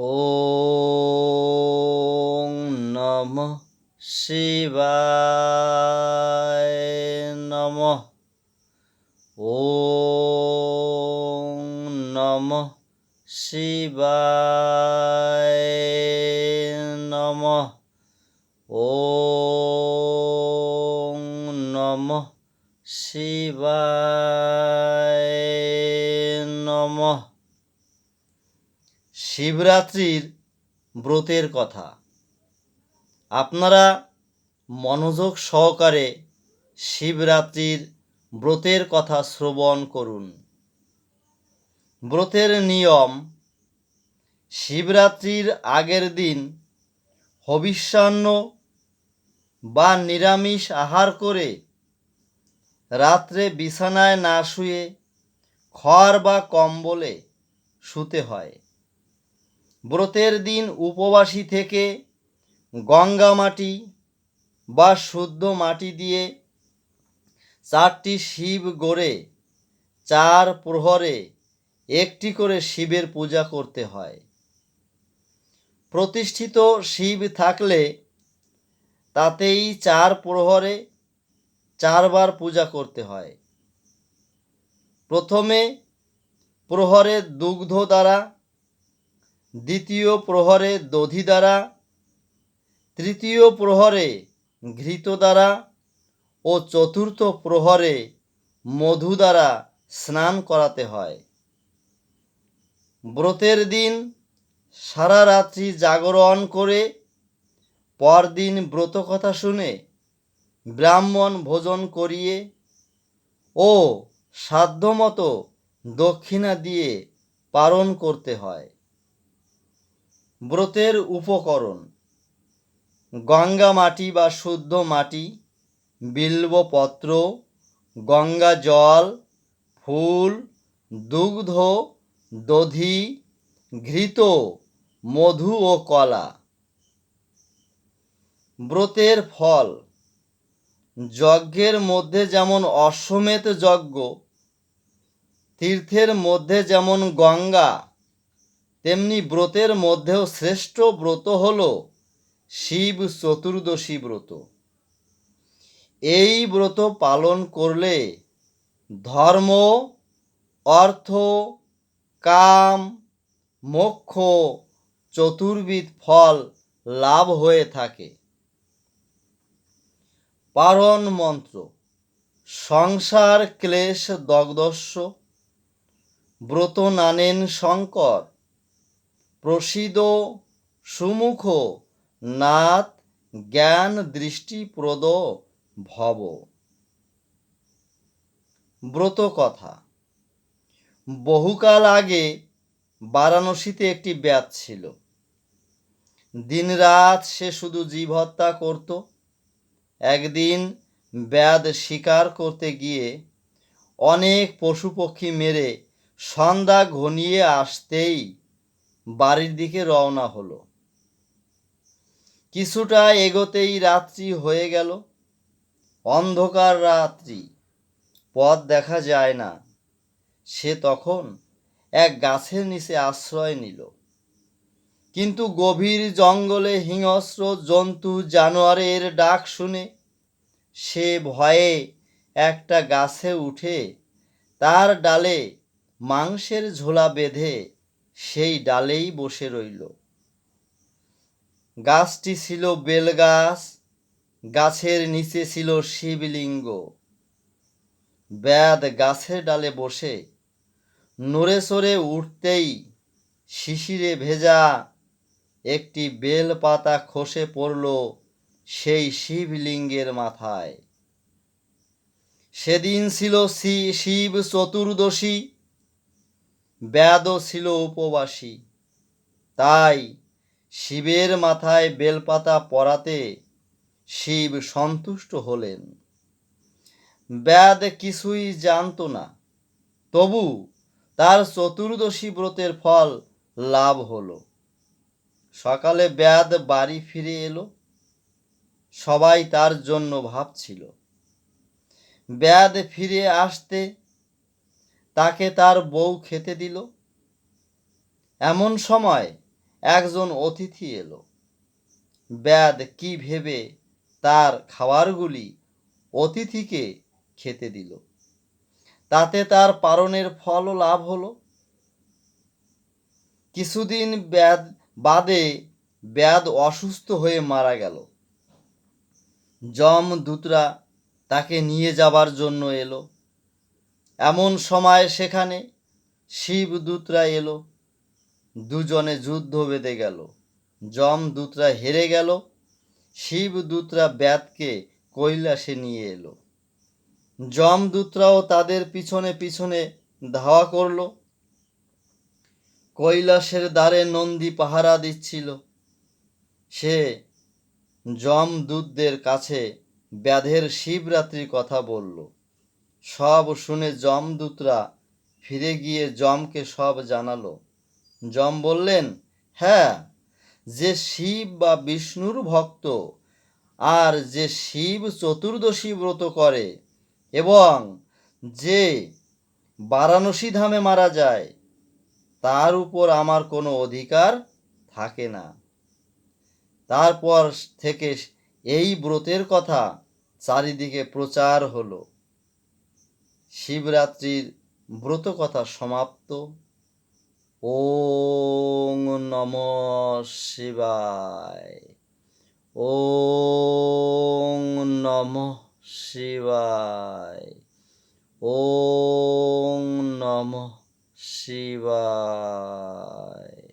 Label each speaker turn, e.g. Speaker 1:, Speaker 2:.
Speaker 1: ওং নম শিবায় নম ওং নম শিবায় নম ওং নম শিবায় নমঃ শিবরাত্রির ব্রতের কথা। আপনারা মনোযোগ সহকারে শিবরাত্রির ব্রতের কথা শ্রবণ করুন। ব্রতের নিয়ম, শিবরাত্রির আগের দিন হবিষ্যান্ন বা নিরামিষ আহার করে রাত্রে বিছানায় না শুয়ে খড় বা কম্বলে শুতে হয়। ব্রতের দিন উপবাসী থেকে গঙ্গা মাটি বা শুদ্ধ মাটি দিয়ে চারটি শিব গড়ে চার প্রহরে একটি করে শিবের পূজা করতে হয়। প্রতিষ্ঠিত শিব থাকলে তাতেই চার প্রহরে চারবার পূজা করতে হয়। প্রথমে প্রহরে দুগ্ধ দ্বারা দ্বিতীয় প্রহরে দধি দ্বারা, তৃতীয় প্রহরে ঘৃত দ্বারা ও চতুর্থ প্রহরে মধু দ্বারা স্নান করাতে হয়। ব্রতের দিন সারা রাত্রি জাগরণ করে পরদিন ব্রত কথা শুনে ব্রাহ্মণ ভোজন করিয়ে ও সাধ্যমতো দক্ষিণা দিয়ে পালন করতে হয়। ব্রতের উপকরণ। গঙ্গা মাটি বা শুদ্ধ মাটি, বিল্বপত্র, গঙ্গা জল, ফুল, দুগ্ধ, দধি, ঘৃত, মধু ও কলা। ব্রতের ফল। যজ্ঞের মধ্যে যেমন অশ্বমেধ যজ্ঞ, তীর্থের মধ্যে যেমন গঙ্গা তেমনি ব্রতের মধ্যেও শ্রেষ্ঠ ব্রত হল শিব চতুর্দশী ব্রত। এই ব্রত পালন করলে ধর্ম, অর্থ, কাম, মোক্ষ, চতুর্বিধ ফল লাভ হয়ে থাকে। পারণ মন্ত্র, সংসার ক্লেশ দগ্ধস্য, ব্রত নানেন শঙ্কর প্রসিদ সুমুখ নাথ জ্ঞান দৃষ্টিপ্রদ ভব। ব্রত কথা। বহুকাল আগে বারাণসীতে একটি ব্যাত ছিল। দিনরাত সে শুধু জীব হত্যা করতো। একদিন ব্যাদ শিকার করতে গিয়ে অনেক পশু পক্ষী মেরে সন্ধ্যা ঘনিয়ে আসতেই বাড়ির দিকে রওনা হলো। কিছুটা এগোতেই রাত্রি হয়ে গেল। অন্ধকার রাত্রি, পথ দেখা যায় না। সে তখন এক গাছের নিচে আশ্রয় নিল। কিন্তু গভীর জঙ্গলে হিংস্র জন্তু জানোয়ারের ডাক শুনে সে ভয়ে একটা গাছে উঠে তার ডালে মাংসের ঝোলা বেঁধে সেই ডালেই বসে রইল। গাছটি ছিল বেলগাছ, গাছের নিচে ছিল শিবলিঙ্গ। ব্যাদ গাছের ডালে বসে, নড়ে সরে উঠতেই শিশিরে ভেজা একটি বেল পাতা খসে পড়ল সেই শিবলিঙ্গের মাথায়। সেদিন ছিল শিব চতুর্দশী ব্যাদও ছিল উপবাসী। তাই শিবের মাথায় বেলপাতা পরাতে শিব সন্তুষ্ট হলেন। ব্যাদ কিছুই জানতো না, তবু তার চতুর্দশী ব্রতের ফল লাভ হলো। সকালে ব্যাদ বাড়ি ফিরে এলো, সবাই তার জন্য ভাবছিল। ব্যাদ ফিরে আসতে তাকে তার বউ খেতে দিল। এমন সময় একজন অতিথি এলো। ব্যাদ, কি ভেবে তার খাবারগুলি অতিথিকে খেতে দিল। তাতে তার পারণের ফলও লাভ হলো। কিছুদিন ব্যাদ, বাদে ব্যাদ অসুস্থ হয়ে মারা গেল। যম দূতরা তাকে নিয়ে যাবার জন্য এলো। এমন সময় সেখানে শিবদূতরা এলো। দুজনে যুদ্ধ বেঁধে গেল। যমদূতরা হেরে গেল। শিবদূতরা ব্যাদকে কৈলাসে নিয়ে এলো। যমদূতরাও তাদের পিছনে পিছনে ধাওয়া করল। কৈলাসের দ্বারে নন্দী পাহারা দিচ্ছিল। সে যমদূতদের কাছে ব্যাধের শিবরাত্রির কথা বলল। সব শুনে যমদূতরা ফিরে গিয়ে যমকে সব জানালো। যম বললেন হ্যাঁ যে শিব বা বিষ্ণুর ভক্ত আর যে শিব চতুর্দশী ব্রত করে এবং যে বারাণসী ধামে মারা যায়, তার উপর আমার কোনো অধিকার থাকে না। তারপর থেকে এই ব্রতের কথা চারিদিকে প্রচার হলো। শিবরাত্রির ব্রত কথা সমাপ্ত। ওং নম শিবায়। ওং নম শিবায়। ওং নম শিবায়।